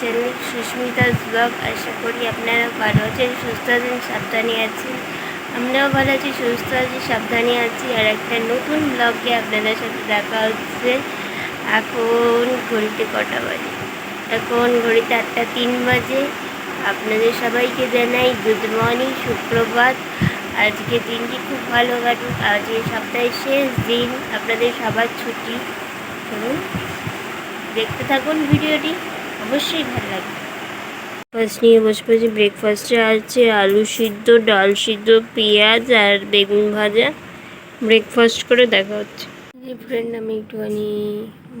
Channel Susmita's blog আশা করি আপনারা ভালো আছেন, সুস্থ আছেন, সাবধানে আছেন। আমরাও ভালো আছি, সুস্থ আছি, সাবধানে আছি। আর একটা নতুন ব্লগে আপনাদের সাথে দেখা হচ্ছে। এখন ঘড়িতে কটা বাজে? এখন ঘড়িতে আটটা তিন বাজে। আপনাদের সবাইকে জানাই গুড মর্নিং সুপ্রভাত। আজকে দিনটি খুব ভালো কাটুক। আজকে সপ্তাহের শেষ দিন। আপনাদের সবার ছুটি। দেখতে থাকুন ভিডিওটি। অবশ্যই ভালো লাগবে ফার্স্ট নিয়ে বসে পড়েছি ব্রেকফাস্টে আছে আলু সিদ্ধ, ডাল সিদ্ধ, পেঁয়াজ আর বেগুন ভাজা। ব্রেকফাস্ট করে দেখা হচ্ছে। ফ্রেন্ড আমি একটুখানি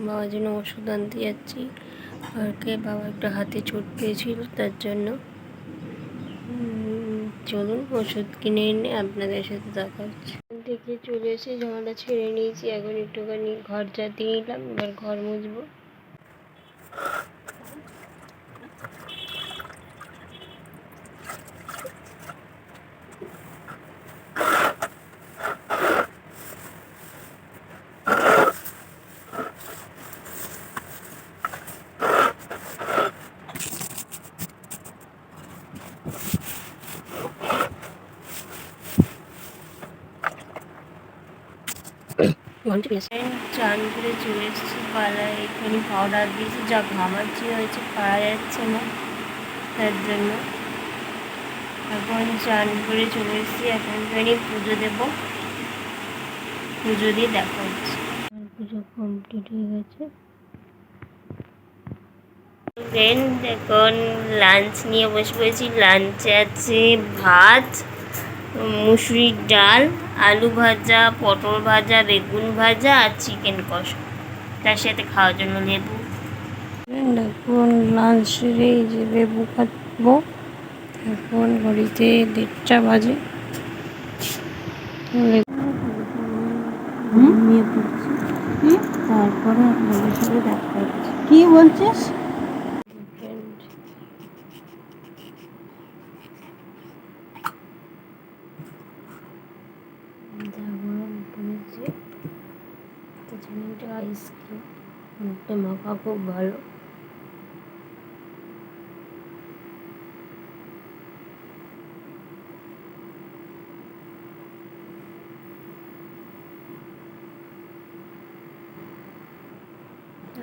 বাবার জন্য ওষুধ আনতে যাচ্ছি। কালকে বাবা একটা হাতে চোট পেয়েছিল, তার জন্য। চলুন, ওষুধ কিনে এনে আপনাদের সাথে দেখা হচ্ছে। দেখে চলে এসে জামাটা ছেড়ে নিয়েছি, এখন একটুখানি ঘর জাতি নিলাম, এবার ঘর মুছবো। চান করে চলে এসেছি পাড়ায় এখানে পাউডার দিয়েছি যা ঘামাচ্ছি হয়েছে পারা যাচ্ছে না তার জন্য। এখন চান করে চলে এসেছি এখন পুজো দেবো। পুজো দিয়ে দেখা হচ্ছে পুজো কমপ্লিট হয়ে গেছে। ফ্রেন্ড এখন লাঞ্চ নিয়ে বসে পড়েছি। লাঞ্চে আছে ভাত মুসুরির ডাল আলু ভাজা পটল ভাজা বেগুন ভাজা আর চিকেন কষা। তার সাথে খাওয়ার জন্য লেবু। এখন লাঞ্চ সেরে এই যে লেবু খাব এখন ঘড়িতে দেড়টা বাজে। তারপরে আপনাদের সাথে দেখা কি বলছিস ফ্রেন্ড যা গরম পড়েছে তাছাড়া একটা আইসক্রিম মুখটা মাখা খুব ভালো।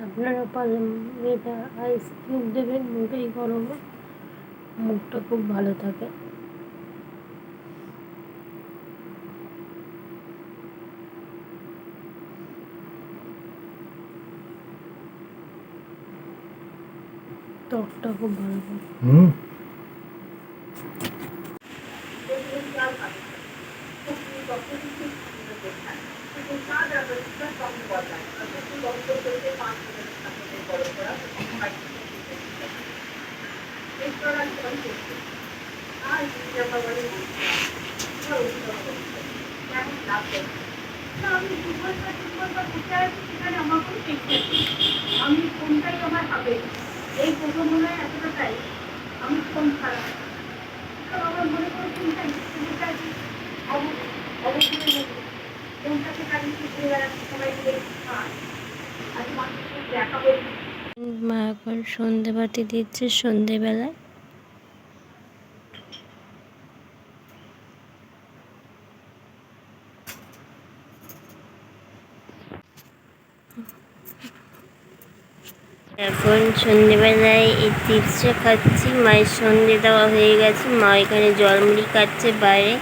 আপনারা পারলে এটা আইসক্রিম দেবেন, মুখেই গরমে মুখটা খুব ভালো থাকে। ত্বকটা খুব ভালো হুম। আমি কোনটাই আমার হবে এই হয় এতটাই আমি ফোন খারাপ। মনে মা এখন সন্ধে বাতি দিচ্ছে সন্ধেবেলায় এখন সন্ধেবেলায় এই চিপসটা খাচ্ছি। মায়ের সন্ধে দেওয়া হয়ে গেছে। মা এখানে জলমুড়ি খাচ্ছে বাইরে।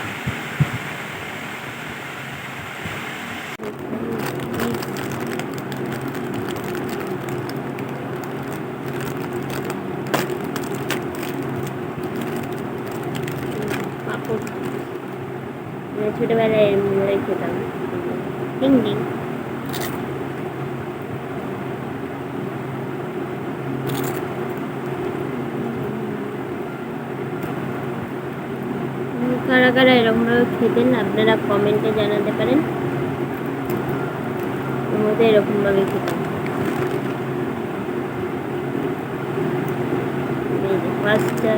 ছোটোবেলায় করে খেতাম। ডিং কারা কারা এরকমভাবে খেতেন, আপনারা কমেন্টে জানাতে পারেন। আমাদের এরকমভাবে খেতাম যে পাঁচটা।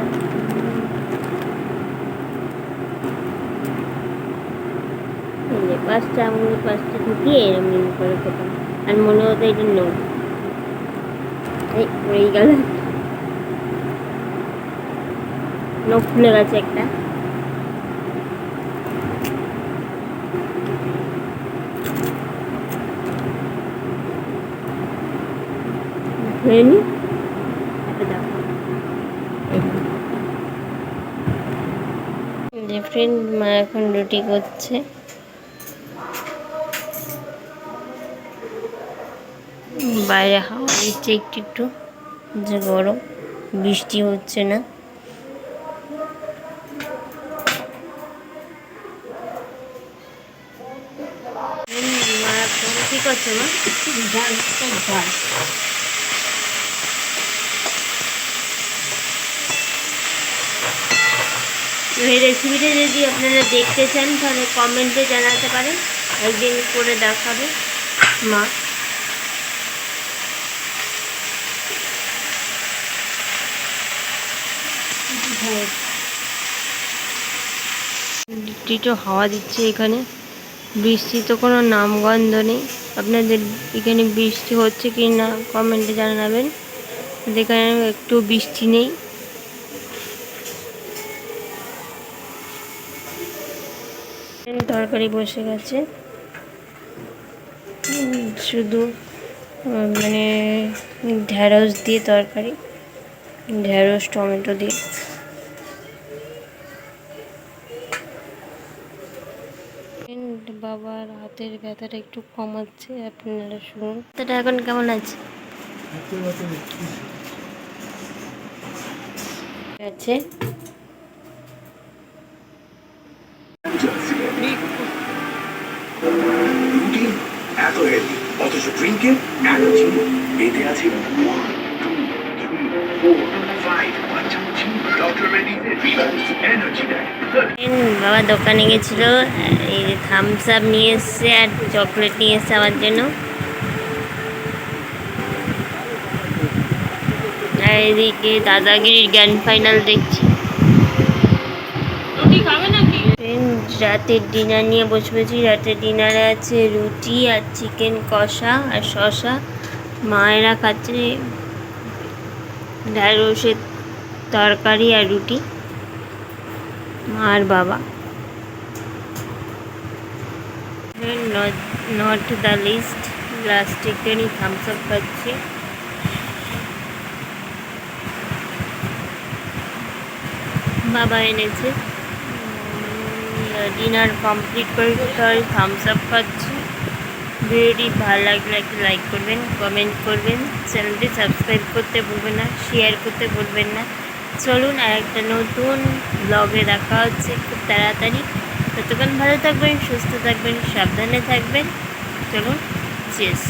আঙুল, পাঁচটা ঢুকিয়ে এরকম করে খেতাম আর মনে হতো এটা নোট। এই পড়েই গেল। নখ খুলে গেছে একটা। হয়নি? যে ফ্রেন্ড মা এখন রুটি করছে। বাইরে হাওয়া দিচ্ছে একটু একটু যে গরম বৃষ্টি হচ্ছে না। মা কি করছে মা ডাল ডাল এই রেসিপিটা যদি আপনারা দেখতে চান, তাহলে কমেন্টে জানাতে পারেন। একদিন করে দেখাবে। মা। একটু হাওয়া দিচ্ছে এখানে। বৃষ্টি তো কোনো নামগন্ধ নেই। আপনাদের এখানে বৃষ্টি হচ্ছে কি না কমেন্টে জানাবেন। এখানে একটু বৃষ্টি নেই। তরকারি বসে গেছে। শুধু মানে ঢ্যাঁড়স দিয়ে তরকারি ঢ্যাঁড়স টমেটো দিয়ে। বাবার হাতের ব্যথাটা একটু কমাচ্ছে আপনারা শুনুন। ব্যথাটা এখন কেমন আছে? আছে। রুটি এত হেলদি অথচ ড্রিঙ্কে এত চিনি এতে আছে বাবা দোকানে গেছিল এই থামস আপ নিয়ে এসছে আর চকলেট নিয়ে এসছে আমার জন্য। আর এদিকে দাদাগিরির গ্র্যান্ড ফাইনাল দেখছি। Friend, রাতের ডিনার নিয়ে বসে পড়েছি রাতের ডিনারে আছে রুটি আর চিকেন কষা আর শসা। মায়েরা খাচ্ছে ঢ্যাঁড়সের তরকারি আর রুটি। আর বাবা। নট দ্য লিস্ট লাস্ট একটুখানি থামস আপ খাচ্ছি বাবা এনেছে। ডিনার কমপ্লিট করে তাই থামস আপ খাচ্ছি ভিডিওটি ভালো লাগলে একটু লাইক করবেন কমেন্ট করবেন। চ্যানেলটি সাবস্ক্রাইব করতে ভুলবেন না শেয়ার করতে ভুলবেন না। চলুন আর একটা নতুন ব্লগে দেখা হচ্ছে খুব তাড়াতাড়ি। ততক্ষণ ভালো থাকবেন, সুস্থ থাকবেন, সাবধানে থাকবেন। চলুন চেস